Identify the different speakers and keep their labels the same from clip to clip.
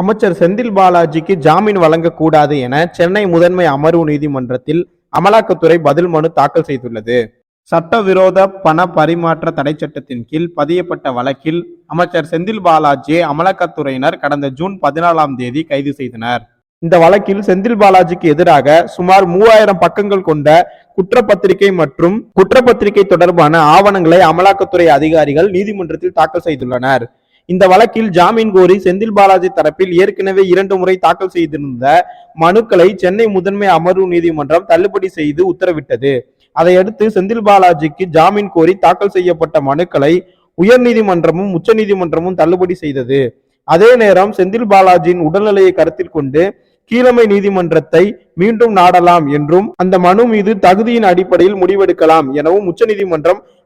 Speaker 1: அமைச்சர் செந்தில் பாலாஜிக்கு ஜாமீன் வழங்கக்கூடாது என சென்னை முதன்மை அமர்வு நீதிமன்றத்தில் அமலாக்கத்துறை பதில் மனு தாக்கல் செய்துள்ளது. சட்டவிரோத பண பரிமாற்ற தடை சட்டத்தின் கீழ் பதியப்பட்ட வழக்கில் அமைச்சர் செந்தில் பாலாஜியை அமலாக்கத்துறையினர் கடந்த ஜூன் பதினாலாம் தேதி கைது செய்தனர். இந்த வழக்கில் செந்தில் பாலாஜிக்கு எதிராக சுமார் மூவாயிரம் பக்கங்கள் கொண்ட குற்றப்பத்திரிகை மற்றும் குற்றப்பத்திரிகை தொடர்பான ஆவணங்களை அமலாக்கத்துறை அதிகாரிகள் நீதிமன்றத்தில் தாக்கல் செய்துள்ளனர். இந்த வழக்கில் ஜாமீன் கோரி செந்தில் பாலாஜி தரப்பில் ஏற்கனவே இரண்டு முறை தாக்கல் செய்திருந்த மனுக்களை சென்னை முதன்மை அமர்வு நீதிமன்றம் தள்ளுபடி செய்து உத்தரவிட்டது. அதையடுத்து செந்தில் பாலாஜிக்கு ஜாமீன் கோரி தாக்கல் செய்யப்பட்ட மனுக்களை உயர்நீதிமன்றமும் உச்சநீதிமன்றமும் தள்ளுபடி செய்தது. அதே நேரம் செந்தில் பாலாஜியின் உடல்நிலையை கருத்தில் கொண்டு கீழமை நீதிமன்றத்தை மீண்டும் நாடலாம் என்றும் அந்த மனு மீது தகுதியின் அடிப்படையில் முடிவெடுக்கலாம் எனவும்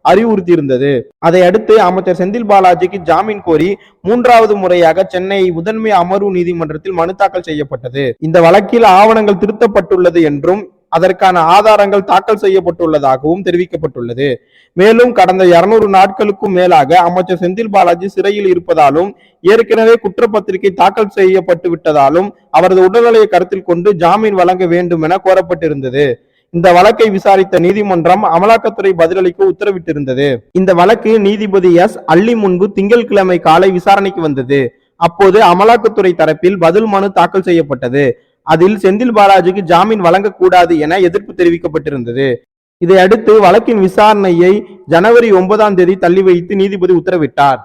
Speaker 1: அறிவுறுத்தி அறிவுறுத்தியிருந்தது. அதை அடுத்து அமைச்சர் செந்தில் பாலாஜிக்கு ஜாமீன் கோரி மூன்றாவது முறையாக சென்னை முதன்மை அமர்வு நீதிமன்றத்தில் மனு தாக்கல் செய்யப்பட்டது. இந்த வழக்கில் ஆவணங்கள் திருத்தப்பட்டுள்ளது என்றும் அதற்கான ஆதாரங்கள் தாக்கல் செய்யப்பட்டுள்ளதாகவும் தெரிவிக்கப்பட்டுள்ளது. மேலும் கடந்த இருநூறு நாட்களுக்கும் மேலாக அமைச்சர் செந்தில் பாலாஜி சிறையில் இருப்பதாலும் ஏற்கனவே குற்றப்பத்திரிகை தாக்கல் செய்யப்பட்டு விட்டதாலும் அவரது உடல்நிலையை கருத்தில் கொண்டு ஜாமீன் வழங்க வேண்டும் என கோரப்பட்டிருந்தது. இந்த வழக்கை விசாரித்த நீதிமன்றம் அமலாக்கத்துறை பதிலளிக்க உத்தரவிட்டிருந்தது. இந்த வழக்கு நீதிபதி எஸ். அள்ளி முன்பு திங்கட்கிழமை காலை விசாரணைக்கு வந்தது. அப்போது அமலாக்கத்துறை தரப்பில் பதில் மனு தாக்கல் செய்யப்பட்டது. அதில் செந்தில் பாலாஜிக்கு ஜாமீன் வழங்கக்கூடாது என எதிர்ப்பு தெரிவிக்கப்பட்டிருந்தது. இதையடுத்து வழக்கின் விசாரணையை ஜனவரி ஒன்பதாம் தேதி தள்ளி வைத்து நீதிபதி உத்தரவிட்டார்.